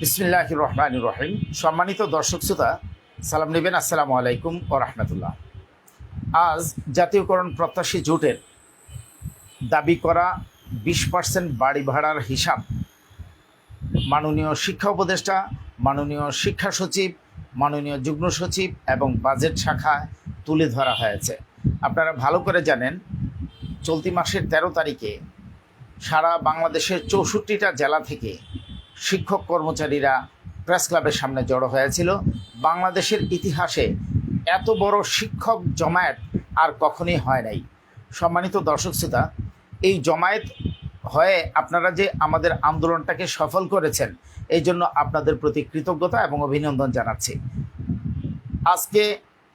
বিসমিল্লাহ রহমান রহিম সম্মানিত দর্শক শ্রোতা, সালাম নেবেন, আসসালামু আলাইকুম ও রহমতুল্লাহ। আজ জাতীয়করণ প্রত্যাশী জোটের দাবি করা বিশ পার্সেন্ট বাড়ি ভাড়ার হিসাব। মাননীয় শিক্ষা উপদেষ্টা, মাননীয় শিক্ষা সচিব, মাননীয় যুগ্ম সচিব এবং বাজেট শাখায় তুলে ধরা হয়েছে। আপনারা ভালো করে জানেন, চলতি মাসের ১৩ তারিখে সারা বাংলাদেশের চৌষট্টিটা জেলা থেকে শিক্ষক কর্মচারীরা প্রেস ক্লাবের সামনে জড়ো হয়েছিল। বাংলাদেশের ইতিহাসে এত বড় শিক্ষক জমায়েত আর কখনই হয় নাই। সম্মানিত দর্শক শ্রোতা, এই জমায়েত হয়ে আপনারা যে আমাদের আন্দোলনটাকে সফল করেছেন, এই জন্য আপনাদের প্রতি কৃতজ্ঞতা এবং অভিনন্দন জানাচ্ছি। আজকে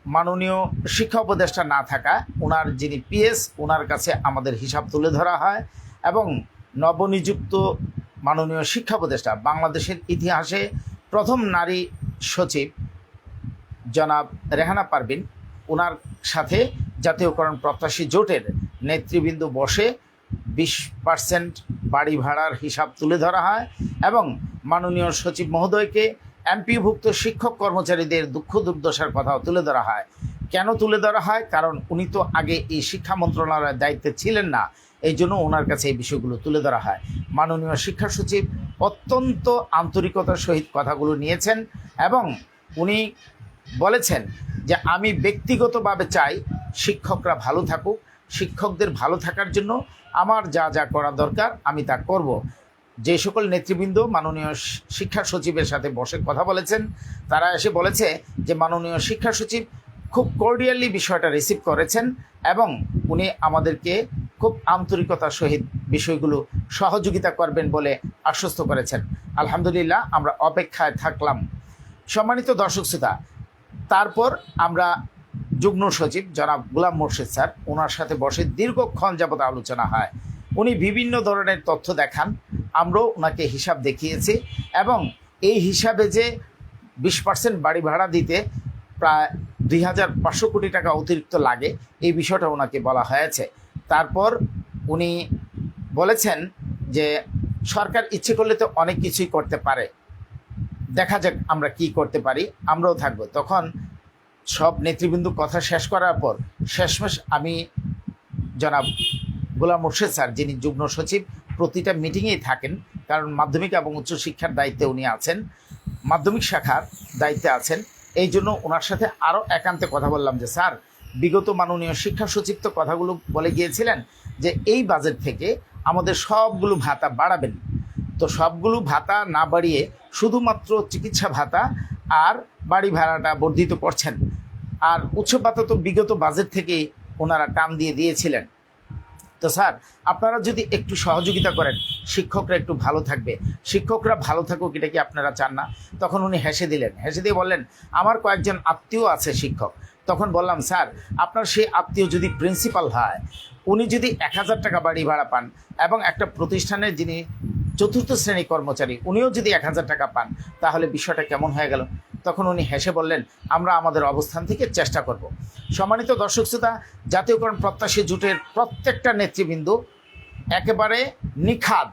মাননীয় শিক্ষা উপদেষ্টা না থাকা ওনার যিনি পিএস ওনার কাছে আমাদের হিসাব তুলে ধরা হয় এবং নবনিযুক্ত মাননীয় শিক্ষা উপদেষ্টা, বাংলাদেশের ইতিহাসে প্রথম নারী সচিব জনাব রেহানা পারবিন ওনার সাথে জাতীয়করণ প্রত্যাশী জোটের নেতৃবৃন্দ বসে বিশ পার্সেন্ট বাড়ি ভাড়ার হিসাব তুলে ধরা হয় এবং মাননীয় সচিব মহোদয়কে এমপিভুক্ত শিক্ষক কর্মচারীদের দুঃখ দুর্দশার কথাও তুলে ধরা হয়। কেন তুলে ধরা হয়? কারণ উনি তো আগে এই শিক্ষা মন্ত্রণালয়ের দায়িত্বে ছিলেন না। এই জন্য ওনার কাছে এই বিষয়গুলো তুলে ধরা হয়। মাননীয় শিক্ষা সচিব অত্যন্ত আন্তরিকতার সহিত কথাগুলো নিয়েছেন এবং উনি বলেছেন যে, আমি ব্যক্তিগতভাবে চাই শিক্ষকরা ভালো থাকুক। শিক্ষকদের ভালো থাকার জন্য আমার যা যা করা দরকার আমি তা করব। যে সকল নেতৃবৃন্দ মাননীয় শিক্ষা সচিবের সাথে বসে কথা বলেছেন, তারা এসে বলেছে যে, মাননীয় শিক্ষা সচিব খুব কর্ডিয়ালি বিষয়টা রিসিভ করেছেন এবং উনি আমাদেরকে খুব আন্তরিকতার সহিত বিষয়গুলো সহযোগিতা করবেন বলে আশ্বস্ত করেছেন। আলহামদুলিল্লাহ, আমরা অপেক্ষায় থাকলাম। সম্মানিত দর্শক শ্রোতা, তারপর আমরা যুগ্ম সচিব জনাব গুলাম মোর্শেদ স্যার ওনার সাথে বসে দীর্ঘক্ষণ যাবত আলোচনা হয়। উনি বিভিন্ন ধরনের তথ্য দেখান, আমরাও ওনাকে হিসাব দেখিয়েছি এবং এই হিসাবে যে বিশ পার্সেন্ট বাড়ি ভাড়া দিতে প্রায় দুই হাজার পাঁচশো কোটি টাকা অতিরিক্ত লাগে। এই বিষয়টা ওনাকে বলা হয়েছে। তারপর উনি বলেছেন যে সরকার ইচ্ছে করলে তো অনেক কিছুই করতে পারে। দেখা যাক আমরা কি করতে পারি, আমরাও থাকব। তখন সব নেতৃবৃন্দ কথা শেষ করার পর শেষমেশ আমি জনাব গোলাম মুর্শেদ স্যার, যিনি যুগ্ম সচিব, প্রতিটা মিটিংয়েই থাকেন। কারণ মাধ্যমিক এবং উচ্চশিক্ষার দায়িত্বে উনি আছেন। মাধ্যমিক শাখার দায়িত্বে আছেন। এই জন্য ওনার সাথে আরও একান্তে কথা বললাম যে, স্যার, বিগত মাননীয় শিক্ষা সচিব তো কথাগুলো বলে গিয়েছিলেন যে, এই বাজেট থেকে আমাদের সবগুলো ভাতা বাড়াবেন। তো সবগুলো ভাতা না বাড়িয়ে শুধুমাত্র চিকিৎসা ভাতা আর বাড়ি ভাড়াটা বর্ধিত করছেন। আর ভাতা তো বিগত বাজেট থেকেই ওনারা টান দিয়ে দিয়েছিলেন। তো স্যার, আপনারা যদি একটু সহযোগিতা করেন, শিক্ষকরা একটু ভালো থাকবে। শিক্ষকরা ভালো থাকুক, এটা কি আপনারা চান না? তখন উনি হেসে দিলেন। হেসে দিয়ে বললেন, আমার কয়েকজন আত্মীয় আছে শিক্ষক। তখন বললাম, স্যার, আপনার সেই আত্মীয় যদি প্রিন্সিপাল হয়, উনি যদি এক হাজার টাকা বাড়ি ভাড়া পান এবং একটা প্রতিষ্ঠানের যিনি চতুর্থ শ্রেণি কর্মচারী, উনিও যদি এক হাজার টাকা পান, তাহলে বিষয়টা কেমন হয়ে গেল? তখন উনি হেসে বললেন, আমরা আমাদের অবস্থান থেকে চেষ্টা করব। সম্মানিত দর্শক শ্রোতা, জাতীয়করণ প্রত্যাশী জোটের প্রত্যেকটা নেতৃবৃন্দ একেবারে নিখাদ,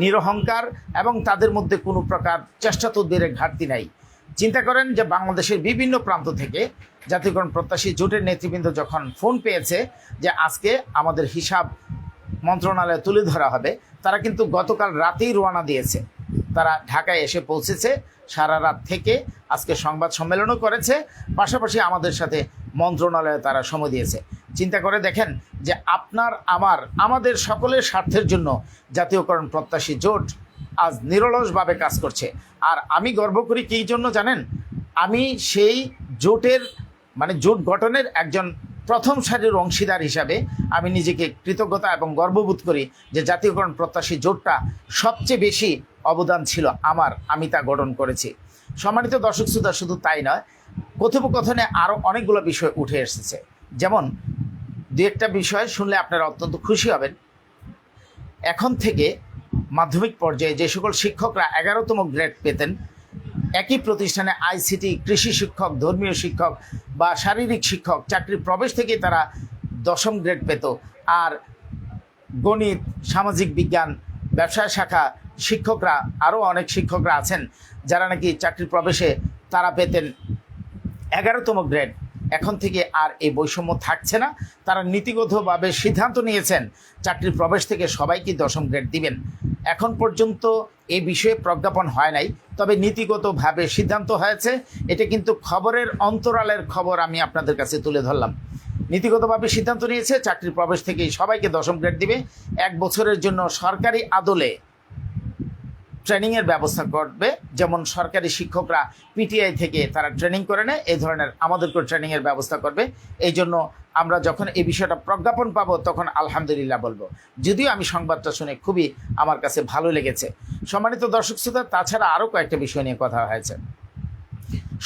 নিরহংকার এবং তাদের মধ্যে কোনো প্রকার চেষ্টা তদ্বিরের ঘাটতি নাই। চিন্তা করেন যে বাংলাদেশের বিভিন্ন প্রান্ত থেকে জাতীয়করণ প্রত্যাশী জোটের নেতৃবৃন্দ যখন ফোন পেয়েছে যে আজকে আমাদের হিসাব মন্ত্রণালয়ে তুলে ধরা হবে, তারা কিন্তু গতকাল রাতেই রওনা দিয়েছে। তারা ঢাকায় এসে পৌঁছেছে, সারা রাত থেকে আজকে সংবাদ সম্মেলনও করেছে। পাশাপাশি আমাদের সাথে মন্ত্রণালয়ে তারা সময় দিয়েছে। চিন্তা করে দেখেন যে আপনার, আমার, আমাদের সকলের স্বার্থের জন্য জাতীয়করণ প্রত্যাশী জোট আজ নিরলসভাবে কাজ করছে। আর আমি গর্ব করি কী জন্য জানেন? আমি সেই জোটের মানে জোট গঠনের একজন প্রথম সারির অংশীদার হিসাবে আমি নিজেকে কৃতজ্ঞতা এবং গর্ববোধ করি যে জাতীয়করণ প্রত্যাশী জোটটা সবচেয়ে বেশি অবদান ছিল আমার, আমি তা গঠন করেছি। সম্মানিত দর্শক শ্রোতা, শুধু তাই নয়, কথোপকথনে আরও অনেকগুলো বিষয় উঠে এসেছে। যেমন, দু একটা বিষয় শুনলে আপনারা অত্যন্ত খুশি হবেন। এখন থেকে মাধ্যমিক পর্যায়ে যে সকল শিক্ষকরা এগারোতম গ্রেড পেতেন, একই প্রতিষ্ঠানে আইসিটি, কৃষি শিক্ষক, ধর্মীয় শিক্ষক বা শারীরিক শিক্ষক চাকরির প্রবেশ থেকেই তারা দশম গ্রেড পেত। আর গণিত, সামাজিক বিজ্ঞান ব্যবসায় শাখা শিক্ষকরা আরও অনেক শিক্ষকরা আছেন যারা নাকি চাকরি প্রবেশে তারা পেতেন এগারোতম গ্রেড। এখন থেকে আর এই বৈষম্য থাকছে না। তারা নীতিগতভাবে সিদ্ধান্ত নিয়েছেন চাকরির প্রবেশ থেকে সবাইকে দশম গ্রেড দিবেন। এখন পর্যন্ত এ বিষয়ে প্রজ্ঞাপন হয় নাই, তবে নীতিগতভাবে সিদ্ধান্ত হয়েছে। এটা কিন্তু খবরের অন্তরালের খবর আমি আপনাদের কাছে তুলে ধরলাম। নীতিগতভাবে সিদ্ধান্ত নিয়েছে, চাকরির প্রবেশ থেকেই সবাইকে দশম গ্রেড দিবে। এক বছরের জন্য সরকারি আদলে ট্রেনিংয়ের ব্যবস্থা করবে। যেমন সরকারি শিক্ষকরা পিটিআই থেকে তারা ট্রেনিং করে নেয় এই ধরনের আমাদেরকেও ট্রেনিংয়ের ব্যবস্থা করবে। এই জন্য আমরা যখন এই বিষয়টা প্রজ্ঞাপন পাবো, তখন আলহামদুলিল্লাহ বলব। যদিও আমি সংবাদটা শুনে খুবই আমার কাছে ভালো লেগেছে। সম্মানিত দর্শক শ্রোতা, তাছাড়া আরও কয়েকটা বিষয় নিয়ে কথা হয়েছে।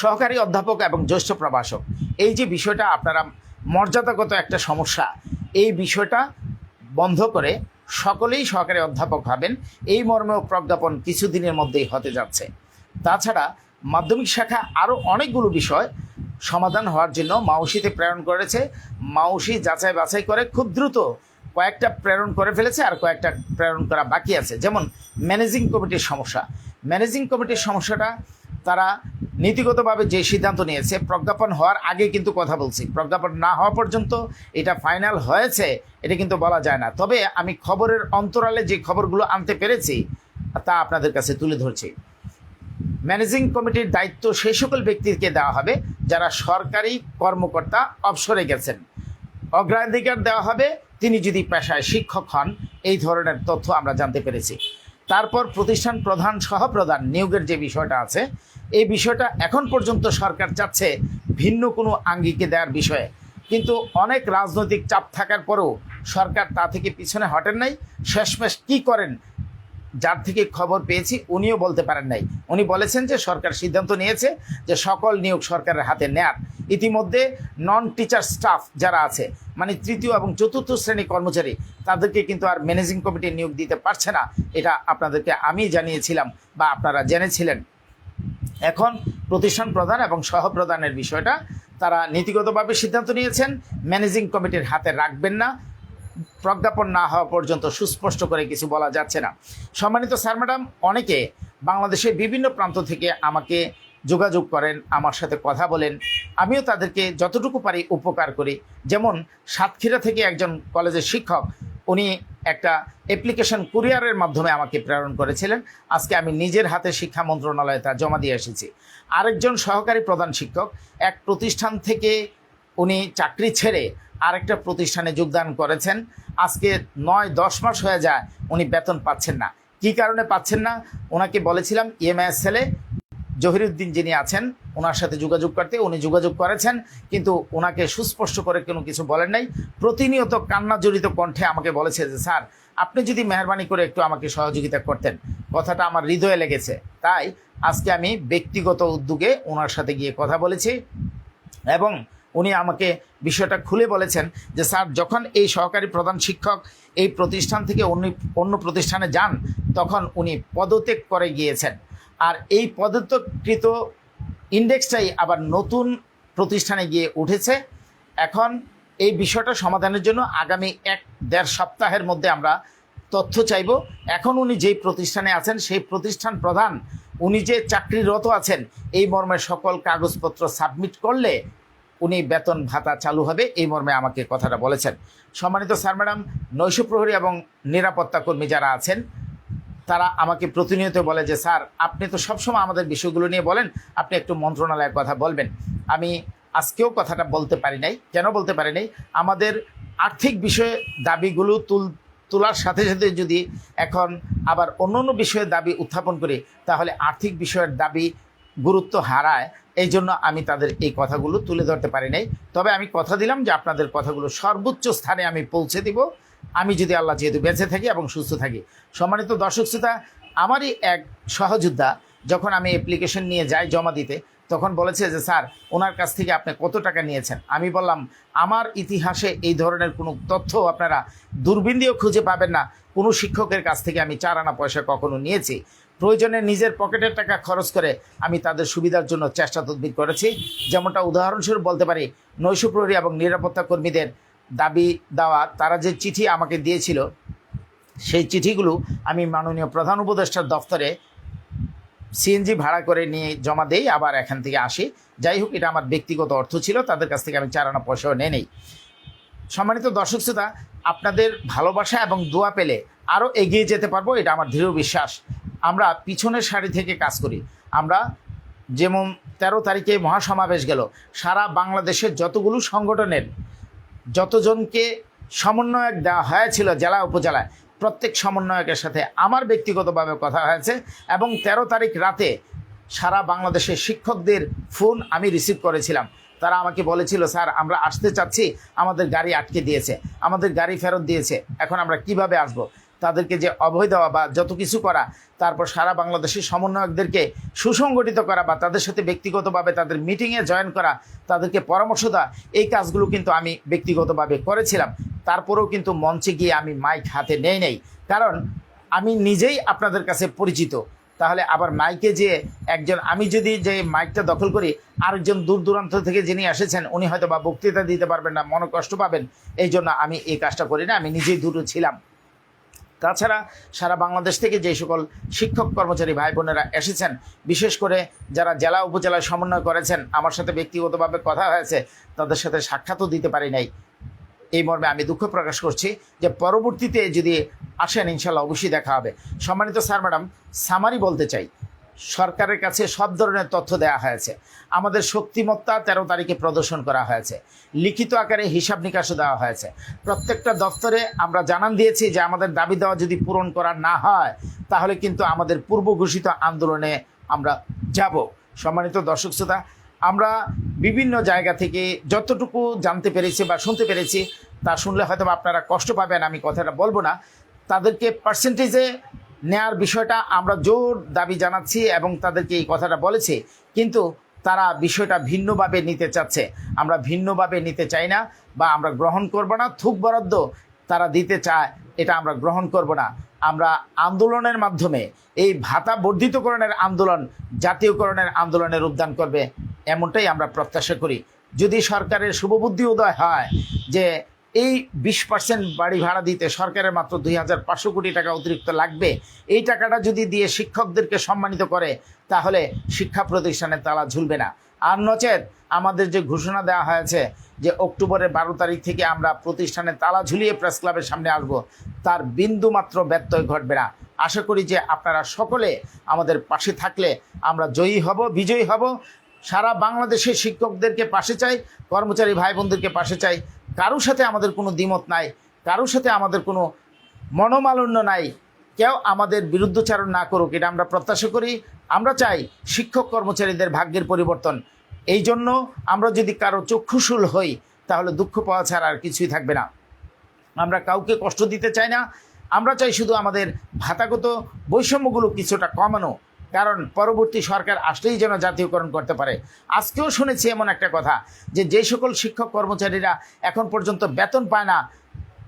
সহকারী অধ্যাপক এবং জ্যেষ্ঠ প্রভাষক, এই যে বিষয়টা আপনারা মর্যাদাগত একটা সমস্যা, এই বিষয়টা বন্ধ করে সকলেই সহকারী অধ্যাপক হবেন। এই মর্মেও প্রজ্ঞাপন কিছুদিনের মধ্যেই হতে যাচ্ছে। তাছাড়া মাধ্যমিক শাখা আরও অনেকগুলো বিষয় সমাধান হওয়ার জন্য মাউসিতে প্রেরণ করেছে। মাউসি যাচাই বাছাই করে খুব দ্রুত কয়েকটা প্রেরণ করে ফেলেছে আর কয়েকটা প্রেরণ করা বাকি আছে। যেমন ম্যানেজিং কমিটির সমস্যা। ম্যানেজিং কমিটির সমস্যাটা তারা নীতিগতভাবে যে সিদ্ধান্ত নিয়েছে, প্রজ্ঞাপন হওয়ার আগে কিন্তু কথা বলছি। প্রজ্ঞাপন না হওয়া পর্যন্ত এটা ফাইনাল হয়েছে, এটা কিন্তু বলা যায় না। তবে আমি খবরের অন্তরালে যে খবরগুলো আনতে পেরেছি, তা আপনাদের কাছে তুলে ধরছি। ম্যানেজিং কমিটির দায়িত্ব সেই সকল ব্যক্তিকে দেওয়া হবে, যারা সরকারি কর্মকর্তা অবসরে গেছেন। অগ্রাধিকার দেওয়া হবে, তিনি যদি পেশায় শিক্ষক হন, এই ধরনের তথ্য আমরা জানতে পেরেছি। তারপর প্রতিষ্ঠান প্রধান সহপ্রধান নিয়োগের যে বিষয়টা আছে, এই বিষয়টা এখন পর্যন্ত সরকার চাচ্ছে ভিন্ন কোনো আঙ্গিকে দেওয়ার বিষয়ে। কিন্তু অনেক রাজনৈতিক চাপ থাকার পরেও সরকার তা থেকে পিছনে হটেন নাই। শেষমেশ কী করেন যার থেকে খবর পেয়েছি, উনিও বলতে পারেন নাই। উনি বলেছেন যে সরকার সিদ্ধান্ত নিয়েছে যে সকল নিয়োগ সরকারের হাতে নেয়ার। ইতিমধ্যে নন টিচার স্টাফ যারা আছে মানে তৃতীয় এবং চতুর্থ শ্রেণি কর্মচারী, তাদেরকে কিন্তু আর ম্যানেজিং কমিটি নিয়োগ দিতে পারছে না। এটা আপনাদেরকে আমি জানিয়েছিলাম বা আপনারা জেনেছিলেন। এখন প্রতিষ্ঠান প্রধান এবং সহপ্রধানের বিষয়টা, তারা নীতিগতভাবে সিদ্ধান্ত নিয়েছেন ম্যানেজিং কমিটির হাতে রাখবেন না। প্রজ্ঞাপন না হওয়া পর্যন্ত সুস্পষ্ট করে কিছু বলা যাচ্ছে না। সম্মানিত স্যার, ম্যাডাম, অনেকে বাংলাদেশের বিভিন্ন প্রান্ত থেকে আমাকে যোগাযোগ করেন, আমার সাথে কথা বলেন। আমিও তাদেরকে যতটুকু পারি উপকার করি। যেমন সাতক্ষীরা থেকে একজন কলেজের শিক্ষক, উনি একটা অ্যাপ্লিকেশন কুরিয়ারের মাধ্যমে আমাকে প্রেরণ করেছিলেন। আজকে আমি নিজের হাতে শিক্ষা মন্ত্রণালয়ে তা জমা দিয়ে এসেছি। আরেকজন সহকারী প্রধান শিক্ষক, এক প্রতিষ্ঠান থেকে উনি চাকরি ছেড়ে আরেকটা প্রতিষ্ঠানে যোগদান করেছেন। আজকে নয়, দশ মাস হয়ে যায় উনি বেতন পাচ্ছেন না। কি কারণে পাচ্ছেন না? ওনাকে বলেছিলাম ইএমআইএস ছেলে জহিরুদ্দিন যিনি আছেন, ওনার সাথে যোগাযোগ করতে উনি যোগাযোগ করেছেন, কিন্তু ওনাকে সুস্পষ্ট করে কোনো কিছু বলেন নাই। প্রতিনিয়ত কান্না জড়িত কণ্ঠে আমাকে বলেছে যে, স্যার, আপনি যদি মেহরবানি করে একটু আমাকে সহযোগিতা করতেন। কথাটা আমার হৃদয়ে লেগেছে। তাই আজকে আমি ব্যক্তিগত উদ্যোগে ওনার সাথে গিয়ে কথা বলেছি এবং উনি আমাকে বিষয়টা খুলে বলেছেন যে, স্যার, যখন এই সহকারী প্রধান শিক্ষক এই প্রতিষ্ঠান থেকে অন্য অন্য প্রতিষ্ঠানে যান, তখন উনি পদত্যাগ করে গিয়েছেন। আর এই পদত্যাগকৃত ইন্ডেক্সটাই আবার নতুন প্রতিষ্ঠানে গিয়ে উঠেছে। এখন এই বিষয়টা সমাধানের জন্য আগামী এক, দেড় সপ্তাহের মধ্যে আমরা তথ্য চাইব। এখন উনি যেই প্রতিষ্ঠানে আছেন, সেই প্রতিষ্ঠান প্রধান, উনি যে চাকরিরত আছেন, এই মর্মে সকল কাগজপত্র সাবমিট করলে উনি বেতন ভাতা চালু হবে, এই মর্মে আমাকে কথাটা বলেছেন। সম্মানিত স্যার, ম্যাডাম, নৈশ প্রহরী এবং নিরাপত্তা কর্মী যারা আছেন, তারা আমাকে প্রতিনিয়ত বলে যে, স্যার, আপনি তো সবসময় আমাদের বিষয়গুলো নিয়ে বলেন, আপনি একটু মন্ত্রণালয়ের কথা বলবেন। আমি আজকেও কথাটা বলতে পারি নাই। কেন বলতে পারি নাই? আমাদের আর্থিক বিষয়ে দাবিগুলো তুল, তোলার সাথে সাথে যদি এখন আবার অন্য অন্য বিষয়ের দাবি উত্থাপন করি, তাহলে আর্থিক বিষয়ের দাবি গুরুত্ব হারায়। এই জন্য আমি তাদের এই কথাগুলো তুলে ধরতে পারি নাই। তবে আমি কথা দিলাম যে আপনাদের কথাগুলো সর্বোচ্চ স্থানে আমি পৌঁছে দিব। আমি যদি আল্লাহ যেহেতু বেঁচে থাকি এবং সুস্থ থাকি। সম্মানিত দর্শক শ্রোতা, আমারই এক সহযোদ্ধা, যখন আমি অ্যাপ্লিকেশন নিয়ে যাই জমা দিতে তখন বলেছে যে, স্যার, ওনার কাছ থেকে আপনি কত টাকা নিয়েছেন? আমি বললাম, আমার ইতিহাসে এই ধরনের কোনো তথ্য আপনারা দূরবীন দিয়েও খুঁজে পাবেন না। কোনো শিক্ষকের কাছ থেকে আমি চার আনা পয়সা কখনো নিয়েছি। প্রয়োজনে নিজের পকেটের টাকা খরচ করে আমি তাদের সুবিধার জন্য চেষ্টা তদবির করেছি। যেমনটা উদাহরণস্বরূপ বলতে পারি নৈশ প্রহরী এবং নিরাপত্তা কর্মীদের দাবি দেওয়া, তারা যে চিঠি আমাকে দিয়েছিল, সেই চিঠিগুলো আমি মাননীয় প্রধান উপদেষ্টার দপ্তরে সিএনজি ভাড়া করে নিয়ে জমা দেই, আবার এখান থেকে আসি। যাই হোক, এটা আমার ব্যক্তিগত অর্থ ছিল, তাদের কাছ থেকে আমি চারানা পয়সাও নিয়ে নেই। সম্মানিত দর্শক শ্রোতা, আপনাদের ভালোবাসা এবং দোয়া পেলে আরও এগিয়ে যেতে পারব, এটা আমার দৃঢ় বিশ্বাস। আমরা পিছনের সারি থেকে কাজ করি। আমরা যেমন তেরো তারিখে মহাসমাবেশ গেল, সারা বাংলাদেশের যতগুলো সংগঠনের যতজনকে সমন্বয়ক দেওয়া হয়েছিল জেলা, উপজেলায় প্রত্যেক সমন্বয়কের সাথে আমার ব্যক্তিগতভাবে কথা হয়েছে এবং তেরো তারিখ রাতে সারা বাংলাদেশের শিক্ষকদের ফোন আমি রিসিভ করেছিলাম। তারা আমাকে বলেছিল, স্যার, আমরা আসতে চাচ্ছি, আমাদের গাড়ি আটকে দিয়েছে, আমাদের গাড়ি ফেরত দিয়েছে, এখন আমরা কীভাবে আসব? তাদেরকে যে অভয় দেওয়া বা যত কিছু করা, তারপর সারা বাংলাদেশের সমন্বয়কদেরকে সুসংগঠিত করা বা তাদের সাথে ব্যক্তিগতভাবে তাদের মিটিংয়ে জয়েন করা, তাদেরকে পরামর্শ দেওয়া, এই কাজগুলো কিন্তু আমি ব্যক্তিগতভাবে করেছিলাম। তারপরেও কিন্তু মঞ্চে গিয়ে আমি মাইক হাতে নেই নেই। কারণ আমি নিজেই আপনাদের কাছে পরিচিত। তাহলে আবার মাইকে যে একজন, আমি যদি যে মাইকটা দখল করি, আরেকজন দূর দূরান্ত থেকে যিনি এসেছেন, উনি হয়তো বা বক্তৃতা দিতে পারবেন না মনে কষ্ট পাবেন। এই জন্য আমি এই কাজটা করি না, আমি নিজেই দূরে ছিলাম। তাছাড়া সারা বাংলাদেশ থেকে যে সকল শিক্ষক কর্মচারী ভাই বোনেরা এসেছেন, বিশেষ করে যারা জেলা উপজেলায় সমন্বয় করেছেন, আমার সাথে ব্যক্তিগতভাবে কথা হয়েছে, তাদের সাথে সাক্ষাৎও দিতে পারি নাই। এই মর্মে আমি দুঃখ প্রকাশ করছি যে পরবর্তীতে যদি আসেন, ইনশাল্লাহ অবশ্যই দেখা হবে। সম্মানিত স্যার, ম্যাডাম সামারি বলতে চাই। সরকারের কাছে সব ধরনের তথ্য দেওয়া হয়েছে। আমাদের শক্তিমত্তা তেরো তারিখে প্রদর্শন করা হয়েছে। লিখিত আকারে হিসাব নিকাশও দেওয়া হয়েছে। প্রত্যেকটা দপ্তরে আমরা জানান দিয়েছি যে আমাদের দাবি দেওয়া যদি পূরণ করা না হয়, তাহলে কিন্তু আমাদের পূর্ব ঘোষিত আন্দোলনে আমরা যাব। সম্মানিত দর্শক শ্রোতা, আমরা বিভিন্ন জায়গা থেকে যতটুকু জানতে পেরেছি বা শুনতে পেরেছি, তা শুনলে হয়তো আপনারা কষ্ট পাবেন, আমি কথাটা বলব না। তাদেরকে পার্সেন্টেজে নেয়ার বিষয়টা আমরা জোর দাবি জানাচ্ছি এবং তাদেরকে এই কথাটা বলেছি, কিন্তু তারা বিষয়টা ভিন্নভাবে নিতে চাচ্ছে। আমরা ভিন্নভাবে নিতে চাই না বা আমরা গ্রহণ করব না, থুক বরাদ্দ তারা দিতে চায়, এটা আমরা গ্রহণ করব না। আমরা আন্দোলনের মাধ্যমে এই ভাতা বর্ধিতকরণের আন্দোলন, জাতীয়করণের আন্দোলনের উদ্যান করবে, এমনটাই আমরা প্রত্যাশা করি। যদি সরকারের শুভবুদ্ধি উদয় হয় যে এই বিশ পার্সেন্ট বাড়ি ভাড়া দিতে সরকারের মাত্র দুই হাজার পাঁচশো কোটি টাকা অতিরিক্ত লাগবে। এই টাকাটা যদি দিয়ে শিক্ষকদেরকে সম্মানিত করে, তাহলে শিক্ষা প্রতিষ্ঠানে তালা ঝুলবে না। আর নচেত আমাদের যে ঘোষণা দেওয়া হয়েছে যে অক্টোবরের বারো তারিখ থেকে আমরা প্রতিষ্ঠানে তালা ঝুলিয়ে প্রেস ক্লাবের সামনে আসব, তার বিন্দু মাত্র ব্যত্যয় ঘটবে না। আশা করি যে আপনারা সকলে আমাদের পাশে থাকলে আমরা জয়ী হব, বিজয়ী হব। সারা বাংলাদেশের শিক্ষকদেরকে পাশে চাই, কর্মচারী ভাই বোনদেরকে পাশে চাই। কারোর সাথে আমাদের কোনো দ্বিমত নাই, কারোর সাথে আমাদের কোনো মনোমালিন্য নাই, কেউ আমাদের বিরুদ্ধচারণ না করুক, এটা আমরা প্রত্যাশা করি। আমরা চাই শিক্ষক কর্মচারীদের ভাগ্যের পরিবর্তন। এই জন্য আমরা যদি কারও চক্ষুশূল হই, তাহলে দুঃখ পাওয়া ছাড়া আর কিছুই থাকবে না। আমরা কাউকে কষ্ট দিতে চাই না। আমরা চাই শুধু আমাদের ভাতাগত বৈষম্যগুলো কিছুটা কমানো। কারণ পরবর্তী সরকার আসলেই যেন জাতীয়করণ করতে পারে। আজকেও শুনেছি এমন একটা কথা যে যে সকল শিক্ষক কর্মচারীরা এখন পর্যন্ত বেতন পায় না,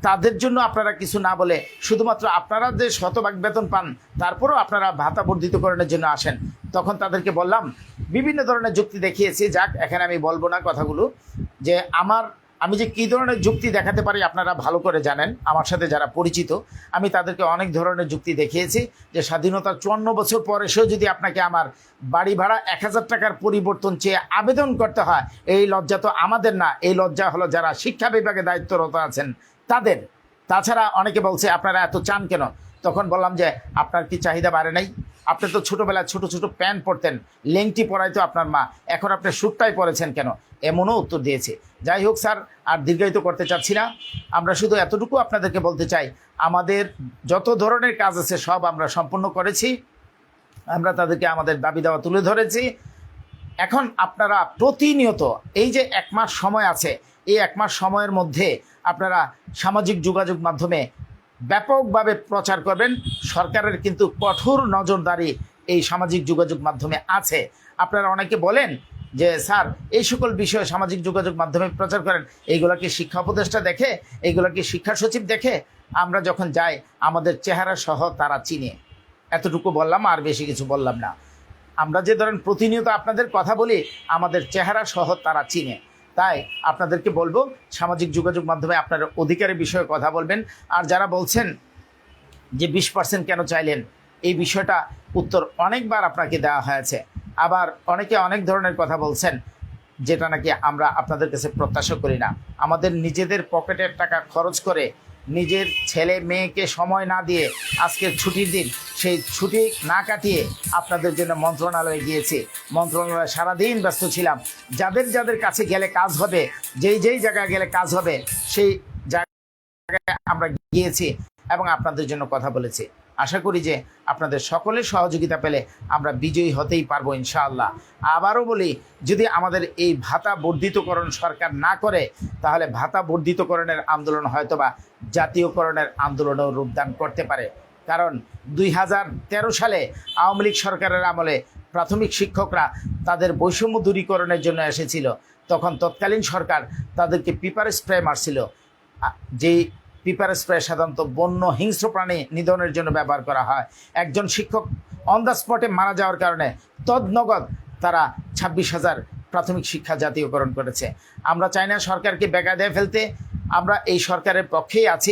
তাদের জন্য আপনারা কিছু না বলে শুধুমাত্র আপনারা যে শতভাগ বেতন পান, তারপরেও আপনারা ভাতা বর্ধিতকরণের জন্য আসেন। তখন তাদেরকে বললাম, বিভিন্ন ধরনের যুক্তি দেখিয়েছি, যাক, এখানে আমি বলব না কথাগুলো, যে আমার আমি যে কী ধরনের যুক্তি দেখাতে পারি আপনারা ভালো করে জানেন, আমার সাথে যারা পরিচিত, আমি তাদেরকে অনেক ধরনের যুক্তি দেখিয়েছি যে স্বাধীনতার চুয়ান্ন বছর পর এসেও যদি আপনাকে আমার বাড়ি ভাড়া এক হাজার টাকার পরিবর্তন চেয়ে আবেদন করতে হয়, এই লজ্জা তো আমাদের না, এই লজ্জা হলো যারা শিক্ষা বিভাগে দায়িত্বরত আছেন তাদের। তাছাড়া অনেকে বলছে, আপনারা এত চান কেন? তখন বললাম যে, আপনার কি চাহিদা বাড়ে নাই? আপনি তো ছোটোবেলায় ছোট ছোট প্যান্ট পরতেন, লেংটি পরাইতো আপনার মা, এখন আপনি স্যুটটাই পরেছেন কেন? এমনও উত্তর দিয়েছে। যাই হোক স্যার, আর দীর্ঘায়িত করতে চাচ্ছি না। আমরা শুধু এতটুকু আপনাদেরকে বলতে চাই, আমাদের যত ধরনের কাজ আছে সব আমরা সম্পূর্ণ করেছি। আমরা তাদেরকে আমাদের দাবি দেওয়া তুলে ধরেছি। এখন আপনারা প্রতিনিয়ত, এই যে এক মাস সময় আছে, এই এক মাস সময়ের মধ্যে আপনারা সামাজিক যোগাযোগ মাধ্যমে ব্যাপকভাবে প্রচার করবেন। সরকারের কিন্তু কঠোর নজরদারি এই সামাজিক যোগাযোগ মাধ্যমে আছে। আপনারা অনেকে বলেন যে, স্যার, এই সকল বিষয়ে সামাজিক যোগাযোগ মাধ্যমে প্রচার করেন। এইগুলো কি শিক্ষা উপদেষ্টা দেখে? এইগুলো কি শিক্ষা সচিব দেখে? আমরা যখন যাই, আমাদের চেহারা সহ তারা চিনে। এতটুকু বললাম, আর বেশি কিছু বললাম না। আমরা যে ধরেন প্রতিনিয়ত আপনাদের কথা বলি, আমাদের চেহারা সহ তারা চিনে। তাই আপনাদেরকে বলব, সামাজিক যোগাযোগ মাধ্যমে আপনার অধিকারের বিষয়ে কথা বলবেন। আর যারা বলছেন যে, বিশ পার্সেন্ট কেন চাইলেন, এই বিষয়টা উত্তর অনেকবার আপনাকে দেওয়া হয়েছে। আবার অনেকে অনেক ধরনের কথা বলছেন, যেটা নাকি আমরা আপনাদের কাছে প্রত্যাশা করি না। আমাদের নিজেদের পকেটের টাকা খরচ করে নিজের ছেলে মেয়েকে সময় না দিয়ে আজকের ছুটির দিন, সেই ছুটি না কাটিয়ে আপনাদের জন্য মন্ত্রণালয়ে গিয়েছি। মন্ত্রণালয়ে সারাদিন ব্যস্ত ছিলাম। যাদের যাদের কাছে গেলে কাজ হবে, যেই যেই জায়গায় গেলে কাজ হবে, সেই জায়গায় আমরা গিয়েছি এবং আপনাদের জন্য কথা বলেছি। আশা করি যে আপনাদের সকলের সহযোগিতা পেলে আমরা বিজয়ী হতেই পারব ইনশাআল্লাহ। আবারও বলি, যদি আমাদের এই ভাতা বর্ধিতকরণ সরকার না করে, তাহলে ভাতা বর্ধিতকরণের আন্দোলন হয়তোবা জাতীয়করণের আন্দোলনেও রূপদান করতে পারে। কারণ দুই হাজার তেরো সালে আওয়ামী লীগ সরকারের আমলে প্রাথমিক শিক্ষকরা তাদের বৈষম্য দূরীকরণের জন্য এসেছিল। তখন তৎকালীন সরকার তাদেরকে পিপার স্প্রে মারছিল। যেই পিপার স্প্রে সাধারণত বন্য হিংস্র প্রাণী নিধনের জন্য ব্যবহার করা হয়। একজন শিক্ষক অন দ্য স্পটে মারা যাওয়ার কারণে তদনগদ তারা ছাব্বিশ হাজার প্রাথমিক শিক্ষা জাতীয়করণ করেছে। আমরা চাই না সরকারকে বেকায়দায় ফেলতে, আমরা এই সরকারের পক্ষেই আছি।